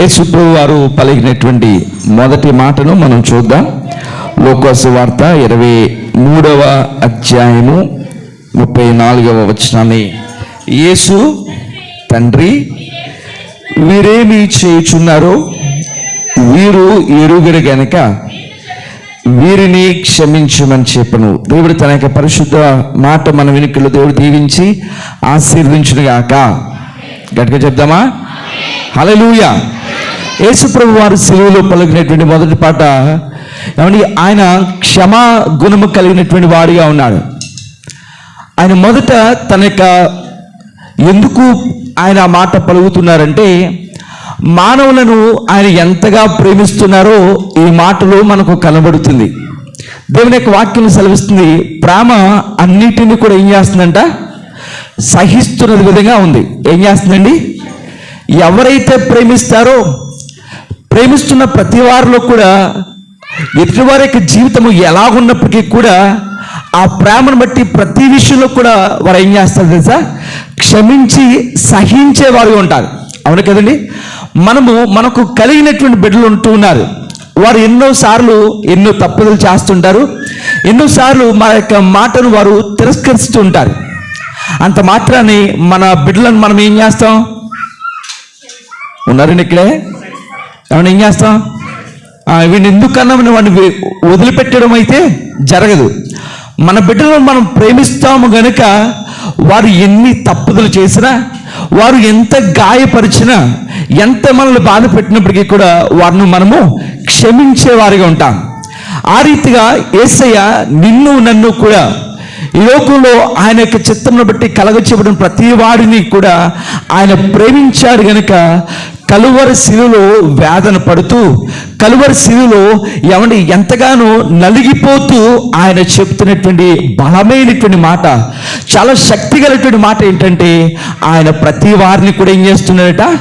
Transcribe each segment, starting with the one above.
యేసుప్రభు వారు పలికినటువంటి మొదటి మాటను మనం చూద్దాం. లోకోసు వార్త ఇరవై మూడవ అధ్యాయము ముప్పై నాలుగవ వచనాన్ని యేసు తండ్రి వీరేమి చేయుచున్నారో వీరు ఎరుగరు గనక వీరిని క్షమించమని చెప్పను. దేవుడు తన యొక్క పరిశుద్ధ మాట మన వెనుకలు దేవుడు దీవించి ఆశీర్వదించునుగాక. గట్టిగా చెప్దామా? హలలుయ యేసుప్రభు వారు సెలవులో పలికినటువంటి మొదటి పాట ఏమండి ఆయన క్షమా గుణము కలిగినటువంటి వాడిగా ఉన్నాడు. ఆయన మొదట తన యొక్క ఎందుకు ఆయన ఆ మాట పలుకుతున్నారంటే మానవులను ఆయన ఎంతగా ప్రేమిస్తున్నారో ఈ మాటలో మనకు కనబడుతుంది. దేవుని యొక్క వాక్యం సెలవిస్తుంది ప్రేమ అన్నిటిని కూడా ఏం చేస్తుందంట? సహిస్తున్నది విధంగా ఉంది. ఏం చేస్తుందండి? ఎవరైతే ప్రేమిస్తారో ప్రేమిస్తున్న ప్రతి వారిలో కూడా ఎదుటివారి యొక్క జీవితము ఎలా ఉన్నప్పటికీ కూడా ఆ ప్రేమను బట్టి ప్రతి విషయంలో కూడా వారు ఏం చేస్తారు తెలుసా? క్షమించి సహించేవారు ఉంటారు. అవును కదండి? మనము మనకు కలిగినటువంటి బిడ్డలు ఉంటూ ఉన్నారు. వారు ఎన్నో సార్లు ఎన్నో తప్పుదలు చేస్తుంటారు. ఎన్నోసార్లు మన యొక్క మాటను వారు తిరస్కరిస్తూ ఉంటారు. అంత మాత్రాన్ని మన బిడ్డలను మనం ఏం చేస్తాం? ఉన్నారండి ఇక్కడే? ఏమన్నా ఏం చేస్తాం? వీడిని ఎందుకన్నా మనం వాడిని వదిలిపెట్టడం అయితే జరగదు. మన బిడ్డలను మనం ప్రేమిస్తాము గనుక వారు ఎన్ని తప్పుదలు చేసినా వారు ఎంత గాయపరిచినా ఎంత మనల్ని బాధ పెట్టినప్పటికీ కూడా వారిని మనము క్షమించేవారిగా ఉంటాం. ఆ రీతిగా ఏసయ్య నిన్ను నన్ను కూడా ఈ లోకంలో ఆయన యొక్క చిత్తంను బట్టి కలగచేపడిన ప్రతి వాడిని కూడా ఆయన ప్రేమించాడు గనుక కలువరి శిలులో వేదన పడుతూ కలువరి శిలులో ఏమండి ఎంతగానో నలిగిపోతూ ఆయన చెప్తున్నటువంటి బలమైనటువంటి మాట చాలా శక్తి గలటువంటి మాట ఏంటంటే ఆయన ప్రతి వారిని కూడా ఏం చేస్తున్నాడట?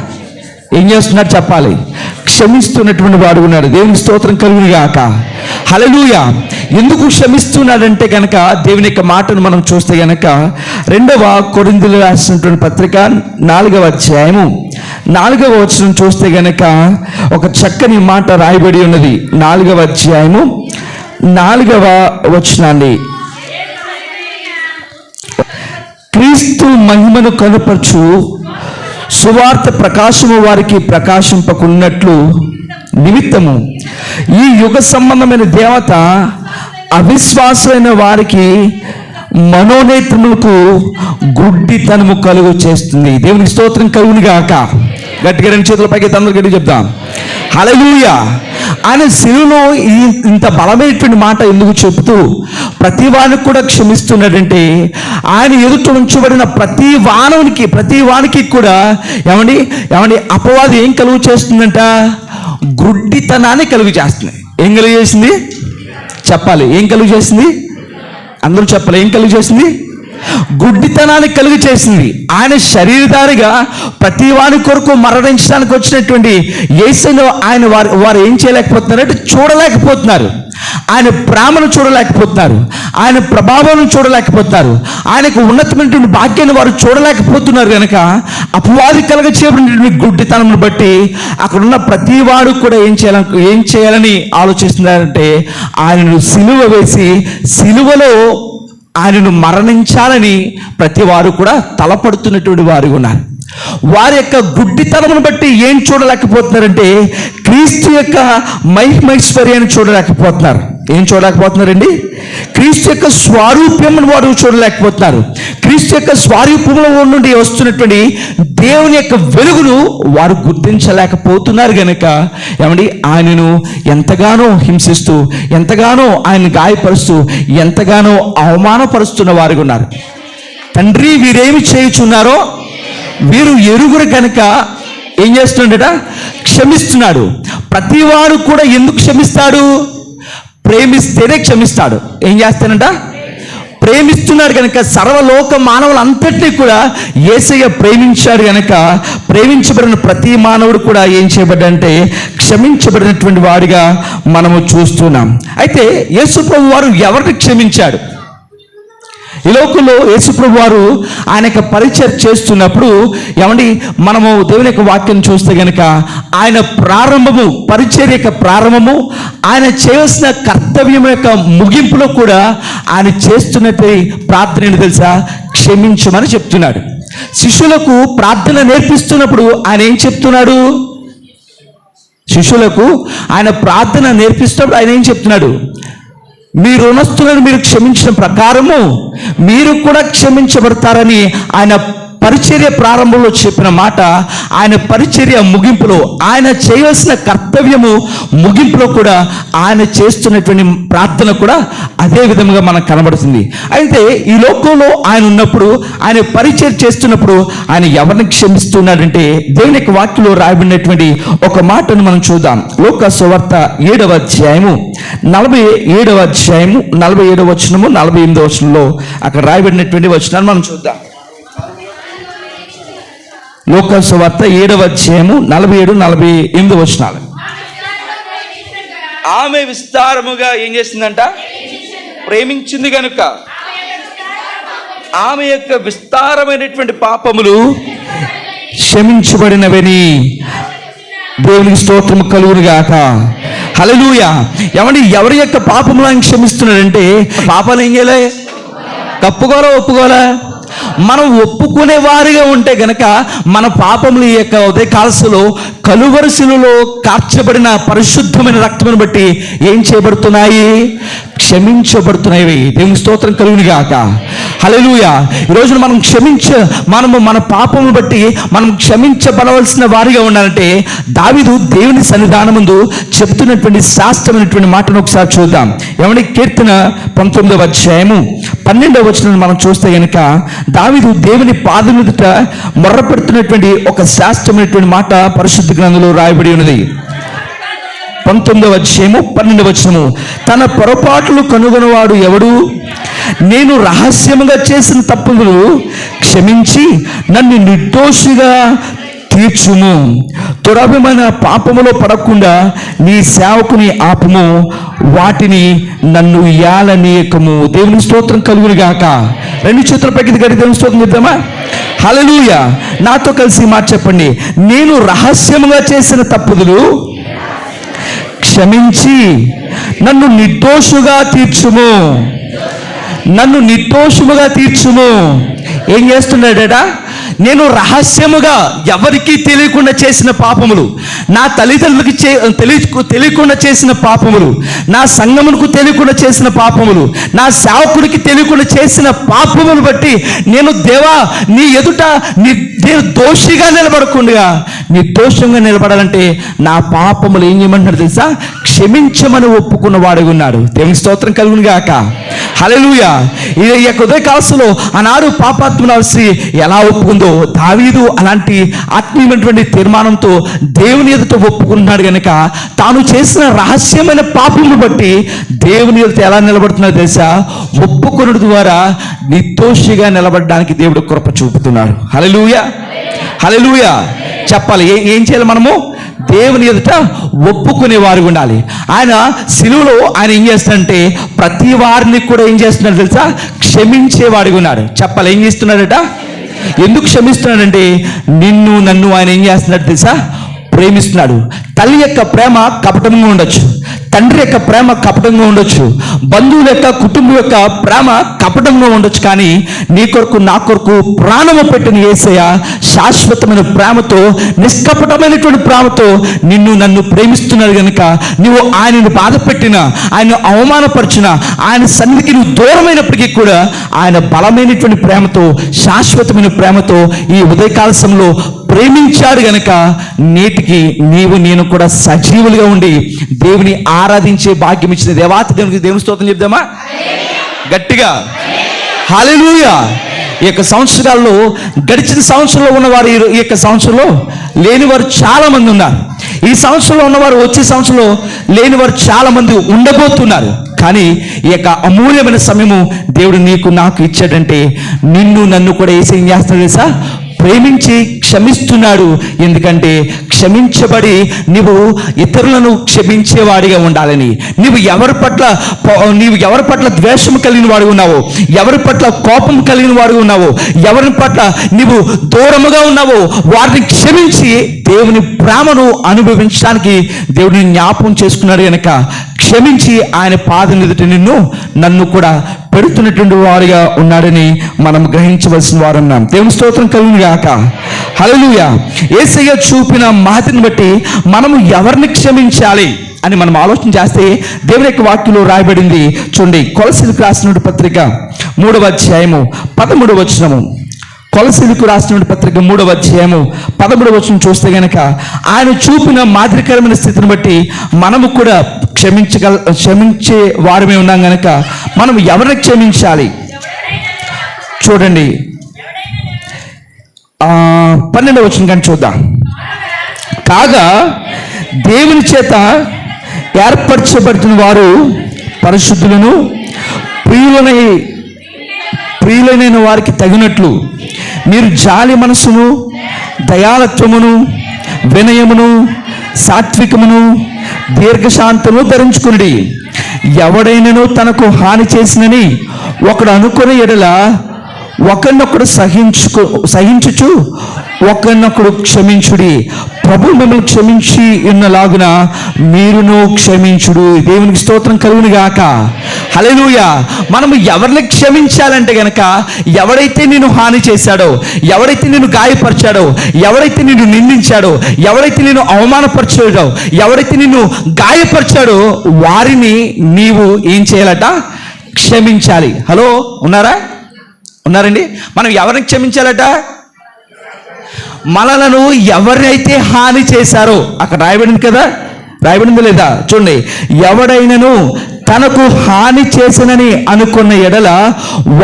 ఏం చేస్తున్నాడు చెప్పాలి? క్షమిస్తున్నటువంటి వాడు ఉన్నాడు. దేవుని స్తోత్రం కలుగును గాక. హలలుయ ఎందుకు క్షమిస్తున్నాడంటే కనుక దేవుని యొక్క మాటను మనం చూస్తే గనక రెండవ కొరిందులు రాసినటువంటి పత్రిక నాలుగవ అధ్యాయము. నాలుగవ వచనం చూస్తే గనక ఒక చక్కని మాట రాయబడి ఉన్నది. నాలుగవ అధ్యాయము. నాలుగవ వచనాన్ని. క్రీస్తు మహిమను కనపరచు. సువార్త ప్రకాశము వారికి ప్రకాశింపకున్నట్లు నిమిత్తము. ఈ యుగ సంబంధమైన దేవత అవిశ్వాసమైన వారికి మనోనేత్రములకు గుడ్డితనము కలుగు చేస్తుంది. దేవునికి స్తోత్రం కలుగునిగాక. గాక గట్టిగా రెండు చేతుల పైకి అందరు గట్టి చెప్తాం హలలుయ ఆయన శిలువలో ఈ ఇంత బలమైనటువంటి మాట ఎందుకు చెబుతూ ప్రతి వానికి కూడా క్షమిస్తున్నాడంటే ఆయన ఎదుట ఉంచబడిన ప్రతి వానవునికి ప్రతి వానికి కూడా ఏమండి ఏమండి అపవాది ఏం కలుగు చేస్తుందంట? గుడ్డితనాన్ని కలుగు చేస్తుంది. ఏం కలుగు చేసింది? చెప్పాలి. ఏం కలుగు చేసింది? అందరూ చెప్పాలి. ఏం కలుగు చేసింది? గుడ్డితనాన్ని కలుగు చేసింది. ఆయన శరీరధారిగా ప్రతి వాని కొరకు మరణించడానికి వచ్చినటువంటి యేసును ఆయన వారు వారు ఏం చేయలేకపోతున్నారంటే చూడలేకపోతున్నారు. ఆయన ప్రేమను చూడలేకపోతున్నారు. ఆయన ప్రభావం చూడలేకపోతున్నారు. ఆయనకు ఉన్నతమైనటువంటి భాగ్యాన్ని వారు చూడలేకపోతున్నారు కనుక అపవాది కలగ చేయబడినటువంటి గుడ్డితనం బట్టి అక్కడ ఉన్న ప్రతి వాడు కూడా ఏం చేయాలని ఏం చేయాలని ఆలోచిస్తున్నారంటే ఆయనను సిలువ వేసి సిలువలో ఆయనను మరణించాలని ప్రతి వారు కూడా తలపడుతున్నటువంటి వారు ఉన్నారు. వారి యొక్క గుడ్డితనమును బట్టి ఏం చూడలేకపోతున్నారంటే క్రీస్తు యొక్క మహిమైశ్వర్యాన్ని చూడలేకపోతున్నారు. ఏం చూడలేకపోతున్నారండి? క్రీస్తు యొక్క స్వారూప్యమును వారు చూడలేకపోతున్నారు. క్రీస్తు యొక్క స్వారూప్యంలో నుండి వస్తున్నటువంటి దేవుని యొక్క వెలుగును వారు గుర్తించలేకపోతున్నారు గనుక ఏమండి? ఆయనను ఎంతగానో హింసిస్తూ ఎంతగానో ఆయన గాయపరుస్తూ ఎంతగానో అవమానపరుస్తున్న వారు ఉన్నారు. తండ్రి వీరేమి చేయుచున్నారో వీరు ఎరుగురు కనుక ఏం చేస్తుండట క్షమిస్తున్నాడు. ప్రతివాడు కూడా ఎందుకు క్షమిస్తాడు ప్రేమిస్తేనే క్షమిస్తాడు. ఏం చేస్తానంట ప్రేమిస్తున్నాడు కనుక సర్వలోక మానవులంతటినీ కూడా ఏసయ్య ప్రేమించాడు కనుక ప్రేమించబడిన ప్రతి మానవుడు కూడా ఏం చేయబడ్డంటే క్షమించబడినటువంటి వాడిగా మనము చూస్తున్నాం. అయితే యేసు ప్రభు వారు ఎవరిని క్షమించాడు? ఈ లోకంలో యేసుప్రభు వారు ఆయన యొక్క పరిచయం చేస్తున్నప్పుడు ఏమండి మనము దేవుని యొక్క వాక్యం చూస్తే గనక ఆయన ప్రారంభము పరిచర్య యొక్క ప్రారంభము ఆయన చేయవలసిన కర్తవ్యం యొక్క ముగింపులో కూడా ఆయన చేస్తున్నట్టు ప్రార్థన ఏంటి తెలుసా? క్షమించమని చెప్తున్నాడు. శిష్యులకు ప్రార్థన నేర్పిస్తున్నప్పుడు ఆయన ఏం చెప్తున్నాడు? శిష్యులకు ఆయన ప్రార్థన నేర్పిస్తున్నప్పుడు ఆయన ఏం చెప్తున్నాడు? మీ రుణస్తులను మీరు క్షమించిన ప్రకారము మీరు కూడా క్షమించబడతారని ఆయన పరిచర్య ప్రారంభంలో చెప్పిన మాట ఆయన పరిచర్య ముగింపులో ఆయన చేయవలసిన కర్తవ్యము ముగింపులో కూడా ఆయన చేస్తున్నటువంటి ప్రార్థన కూడా అదే విధంగా మనకు కనబడుతుంది. అయితే ఈ లోకంలో ఆయన ఉన్నప్పుడు ఆయన పరిచయం చేస్తున్నప్పుడు ఆయన ఎవరిని క్షమిస్తున్నాడంటే దేవుని యొక్క వాక్యలో రాయబడినటువంటి ఒక మాటను మనం చూద్దాం. లోక సువార్త ఏడవ అధ్యాయము నలభై ఏడవ అధ్యాయము నలభై ఏడవ వచనము నలభై ఎనిమిదవ వచనంలో అక్కడ రాయబడినటువంటి వచనాన్ని మనం చూద్దాం. లోక సువార్త ఏడవ అధ్యాయము నలభై ఏడు నలభై ఎనిమిది వచనాలు. ఆమె విస్తారముగా ఏం చేసిందంట? ప్రేమించింది కనుక ఆమె యొక్క విస్తారమైనటువంటి పాపములు క్షమించబడినవని దేవునికి స్తోత్రం కలుగును గాక హల్లెలూయ. ఏమండి ఎవరి యొక్క పాపములు ఆయన క్షమిస్తున్నాడంటే పాపాలు ఏం చేయలే? కప్పుకోరా ఒప్పుకోరా మనం ఒప్పుకునే వారిగా ఉంటే గనక మన పాపములు ఈ యొక్క ఉదయ కాలసులో కలువరశిలలో కార్చబడిన పరిశుద్ధమైన రక్తమును బట్టి ఏం చేయబడుతున్నాయి? క్షమించబడుతున్నాయి. దేవుని స్తోత్రం కలుగునిగాక. హలలుయ ఈరోజు ఈ రోజున మనం క్షమించ మనము మన పాపమును బట్టి మనం క్షమించబడవలసిన వారిగా ఉండాలంటే దావిదు దేవుని సన్నిధానం ముందు చెప్తున్నటువంటి శాస్త్రమైనటువంటి మాటను ఒకసారి చూద్దాం. ఏమంటే కీర్తన పంతొమ్మిదవ అధ్యాయము పన్నెండవ వచనం మనం చూస్తే గనుక దావిదు దేవుని పాదముదుట మొర్రపెడుతున్నటువంటి ఒక శాస్త్రమైనటువంటి మాట పరిశుద్ధ గ్రంథంలో రాయబడి ఉన్నది. పంతొమ్మిదవ అధ్యాయము పన్నెండవ వచనము. తన పొరపాట్లు కనుగొనవాడు ఎవడు? నేను రహస్యముగా చేసిన తప్పులు క్షమించి నన్ను నిర్దోషిగా తీర్చుము. దురభిమైన పాపములో పడకుండా నీ సేవకుని ఆపము. వాటిని నన్ను యాలనీయకము దేవుని స్తోత్రం కలుగును గాక. రెండు చేతుల పైకి గడి దేవుని స్తోత్రం చెప్తామా హలలుయ నాతో కలిసి మాట చెప్పండి. నేను రహస్యముగా చేసిన తప్పుదులు క్షమించి నన్ను నిర్దోషుగా తీర్చుము. నన్ను నిర్దోషముగా తీర్చుము. ఏం చేస్తున్నాడట నేను రహస్యముగా ఎవరికీ తెలియకుండా చేసిన పాపములు నా తల్లిదండ్రులకి చే తెలియ తెలియకుండా చేసిన పాపములు నా సంగమునకు తెలియకుండా చేసిన పాపములు నా సేవకుడికి తెలియకుండా చేసిన పాపములు బట్టి నేను దేవా నీ ఎదుట నీ నేను దోషిగా నిలబడకుండా నిర్దోషంగా నిలబడాలంటే నా పాపములు ఏం చేయమంటున్నాడు తెలుసా? క్షమించమని ఒప్పుకున్న వాడు ఉన్నాడు. దేవుని స్తోత్రం కలుగును గాక. హలలుయ ఈ యొక్క ఉదయ కాలసులో ఆనాడు పాపాత్మల స్త్రీ ఎలా ఒప్పుకుందో దావీదు అలాంటి ఆత్మీయమైనటువంటి తీర్మానంతో దేవుని ఎదుట ఒప్పుకుంటున్నాడు కనుక తాను చేసిన రహస్యమైన పాపమును బట్టి దేవుని ఎదుట ఎలా నిలబడుతున్నాడు తెలుసా? ఒప్పుకొనుడు ద్వారా నిర్దోషిగా నిలబడడానికి దేవుడు కృప చూపుతున్నాడు. హలలుయ హల్లెలూయ. చెప్పాలి. ఏం ఏం చేయాలి మనము? దేవుని ఎదుట ఒప్పుకునే వారు ఉండాలి. ఆయన సిలువలో ఆయన ఏం చేస్తాడంటే ప్రతి వారిని కూడా ఏం చేస్తున్నాడు తెలుసా? క్షమించేవాడిగా ఉన్నాడు. చెప్పాలి. ఏం చేస్తున్నాడట? ఎందుకు క్షమిస్తున్నాడంటే నిన్ను నన్ను ఆయన ఏం చేస్తున్నాడు తెలుసా? ప్రేమిస్తున్నాడు. తల్లి యొక్క ప్రేమ కపటంగా ఉండొచ్చు. తండ్రి యొక్క ప్రేమ కపటంగా ఉండొచ్చు బంధువుల యొక్క కుటుంబం యొక్క ప్రేమ కపటంగా ఉండొచ్చు కానీ నీ కొరకు నా కొరకు ప్రాణము పెట్టిన ఏసయ్య శాశ్వతమైన ప్రేమతో నిష్కపటమైనటువంటి ప్రేమతో నిన్ను నన్ను ప్రేమిస్తున్నాడు కనుక నువ్వు ఆయనను బాధ పెట్టిన ఆయన అవమానపరిచిన ఆయన సన్నిధికి నువ్వు దూరమైనప్పటికీ కూడా ఆయన బలమైనటువంటి ప్రేమతో శాశ్వతమైన ప్రేమతో ఈ ఉదయకాల సమయంలో ప్రేమించాడు గనక నేటికి నీవు నేను కూడా సజీవులుగా ఉండి దేవుని ఆరాధించే భాగ్యం ఇచ్చిన దేవాతి దేవునికి దేవుని స్తోత్రం చెప్దామా? గట్టిగా. హాలెలూయ ఈ యొక్క సంవత్సరాల్లో గడిచిన సంవత్సరంలో ఉన్నవారు ఈ- యొక్క సంవత్సరంలో లేనివారు చాలా మంది ఉన్నారు. ఈ సంవత్సరంలో ఉన్నవారు వచ్చే సంవత్సరంలో లేనివారు చాలా మంది ఉండబోతున్నారు. కానీ ఈ యొక్క అమూల్యమైన సమయము దేవుడు నీకు నాకు ఇచ్చాడంటే నిన్ను నన్ను కూడా ఏం చేస్తాడు తెలుసా? ప్రేమించి క్షమిస్తున్నాడు. ఎందుకంటే క్షమించబడి నీవు ఇతరులను క్షమించేవాడిగా ఉండాలని. నీవు ఎవరి పట్ల నీవు ఎవరి పట్ల ద్వేషం కలిగిన వాడు ఉన్నావో ఎవరి పట్ల కోపం కలిగిన వాడు ఉన్నావో ఎవరి పట్ల నీవు దూరముగా ఉన్నావో వారిని క్షమించి దేవుని ప్రేమను అనుభవించడానికి దేవుడిని జ్ఞాపకం చేసుకున్నాడు కనుక క్షమించి ఆయన పాద ఎదుట నిన్ను నన్ను కూడా పెడుతున్నటువంటి వారిగా ఉన్నాడని మనం గ్రహించవలసిన వారన్నాం. దేవుని స్తోత్రం కలుగును హలలుయ ఏసయ్య చూపిన మాతిని బట్టి మనము ఎవరిని క్షమించాలి అని మనం ఆలోచన చేస్తే దేవుని యొక్క వాక్యంలో రాయబడింది చూడండి కొలసిలకు రాసిన పత్రిక మూడవ అధ్యాయము పదమూడవ వచనము. కొలసిలకు రాసిన పత్రిక మూడవ అధ్యాయము పదమూడవ వచనం చూస్తే గనక ఆయన చూపిన మాదిరికరమైన స్థితిని బట్టి మనము కూడా క్షమించగల క్షమించే వారమే ఉన్నాం గనక మనం ఎవరిని క్షమించాలి? చూడండి. ఆ, పన్నెండవ వచ్చిన కానీ చూద్దాం. కాగా దేవుని చేత ఏర్పరచబడుతున్న వారు పరిశుద్ధులను ప్రియులనై ప్రియులైన వారికి తగినట్లు మీరు జాలి మనసును దయాలత్వమును వినయమును సాత్వికమును దీర్ఘశాంతమును ధరించుకుని ఎవడైనను తనకు హాని చేసినని ఒకడు అనుకునే ఎడల ఒకరినొకడు సహించుకు సహించుచు ఒకరినొకడు క్షమించుడి. ప్రభు మిమ్మల్ని క్షమించి ఉన్నలాగున మీరును క్షమించుడు. దేవునికి స్తోత్రం కలుగును గాక. హల్లెలూయా. మనము ఎవరిని క్షమించాలంటే గనక ఎవడైతే నేను హాని చేశాడో ఎవడైతే నేను గాయపరిచాడో ఎవడైతే నేను నిందించాడో ఎవడైతే నేను అవమానపరిచాడో ఎవడైతే నిన్ను గాయపరిచాడో వారిని నీవు ఏం చేయాలట? క్షమించాలి. హలో ఉన్నారా? ఉన్నారండి? మనం ఎవరిని క్షమించాలట? మనలను ఎవరైతే హాని చేశారో అక్కడ రాయబడింది కదా? రాయబడింది లేదా? చూడండి. ఎవడైనను తనకు హాని చేసినని అనుకున్న ఎడల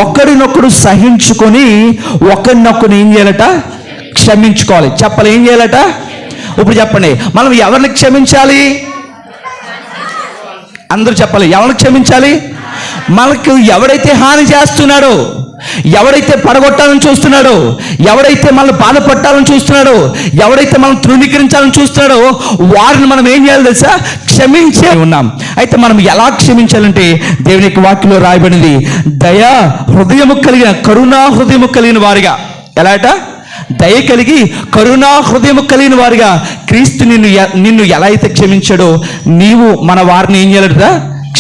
ఒకరినొకడు సహించుకొని ఒకరినొకరు ఏం చేయాలట? క్షమించుకోవాలి. చెప్పాలి ఏం చేయాలట? ఇప్పుడు చెప్పండి మనం ఎవరిని క్షమించాలి? అందరూ చెప్పాలి ఎవరిని క్షమించాలి? మనకు ఎవడైతే హాని చేస్తున్నాడో ఎవడైతే పడగొట్టాలని చూస్తున్నాడో ఎవడైతే మనల్ని బాధపట్టాలని చూస్తున్నాడో ఎవడైతే మనం తృణీకరించాలని చూస్తున్నాడో వారిని మనం ఏం చేయాలి తెలుసా? క్షమించే ఉన్నాం. అయితే మనం ఎలా క్షమించాలంటే దేవుని యొక్క వాక్యంలో రాయబడింది దయా హృదయము కలిగిన కరుణా హృదయము కలిగిన వారిగా. ఎలాట దయ కలిగి కరుణా హృదయము కలిగిన వారిగా క్రీస్తు నిన్ను నిన్ను ఎలా అయితే క్షమించాడో నీవు మన వారిని ఏం చేయాలట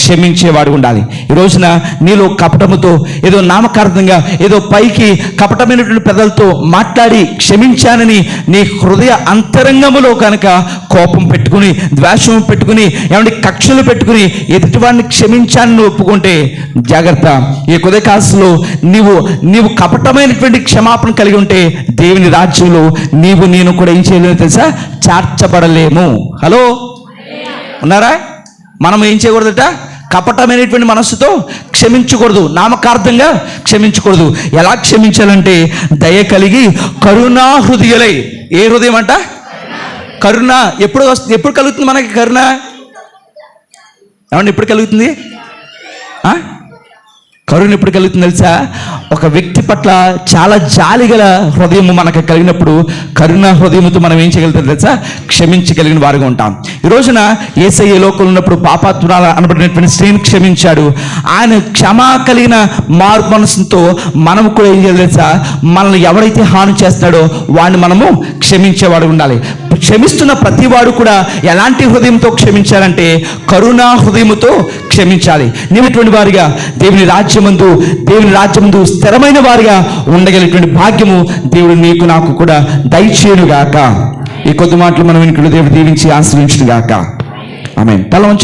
క్షమించేవాడు ఉండాలి. ఈ రోజున నీలో కపటముతో ఏదో నామకార్థంగా ఏదో పైకి కపటమైనటువంటి పెదలతో మాట్లాడి క్షమించానని నీ హృదయ అంతరంగములో కనుక కోపం పెట్టుకుని ద్వేషం పెట్టుకుని ఏమంటే కక్షలు పెట్టుకుని ఎదుటివాడిని క్షమించానని ఒప్పుకుంటే జాగ్రత్త. ఈ కుదకాసులో నీవు నీవు కపటమైనటువంటి క్షమాపణ కలిగి ఉంటే దేవుని రాజ్యంలో నీవు నేను కూడా ఏం చేయలేము తెలుసా? చార్చబడలేము. హలో? ఉన్నారా? మనం ఏం చేయకూడదట? కపటమైనటువంటి మనస్సుతో క్షమించకూడదు నామకార్థంగా క్షమించకూడదు. ఎలా క్షమించాలంటే దయ కలిగి కరుణా హృదయులై. ఏ హృదయం అంట? కరుణ. ఎప్పుడు వస్తుంది ఎప్పుడు కలుగుతుంది మనకి కరుణ? ఏమంటే ఎప్పుడు కలుగుతుంది? ఆ? కరుణ ఎప్పుడు కలుగుతుంది తెలుసా? ఒక వ్యక్తి పట్ల చాలా జాలి గల హృదయం మనకు కలిగినప్పుడు కరుణ హృదయంతో మనం ఏం చేయగలుగుతాం తెలుసా? క్షమించగలిగిన వారుగా ఉంటాం. ఈ రోజున ఏసఐ లోకంలో ఉన్నప్పుడు పాపాత్మరాలు అనబడినటువంటి స్త్రీని క్షమించాడు. ఆయన క్షమా కలిగిన మారు మనసుతో మనం కూడా ఏం చేయాలి తెలుసా? మనల్ని ఎవరైతే హాని చేస్తాడో వాడిని మనము క్షమించేవాడు ఉండాలి. క్షమిస్తున్న ప్రతివాడు కూడా ఎలాంటి హృదయంతో క్షమించాలంటే కరుణా హృదయముతో క్షమించాలి. నీవటువంటి వారిగా దేవుని రాజ్యమందు దేవుని రాజ్యమందు స్థిరమైన వారిగా ఉండగలిగినటువంటి భాగ్యము దేవుడు నీకు నాకు కూడా దయచేయునుగాక. ఈ కొద్ది మాటలు మనం ఇంట్లో దేవుడు దీవించి ఆశ్రయించుగాక ఆమె తల వంచు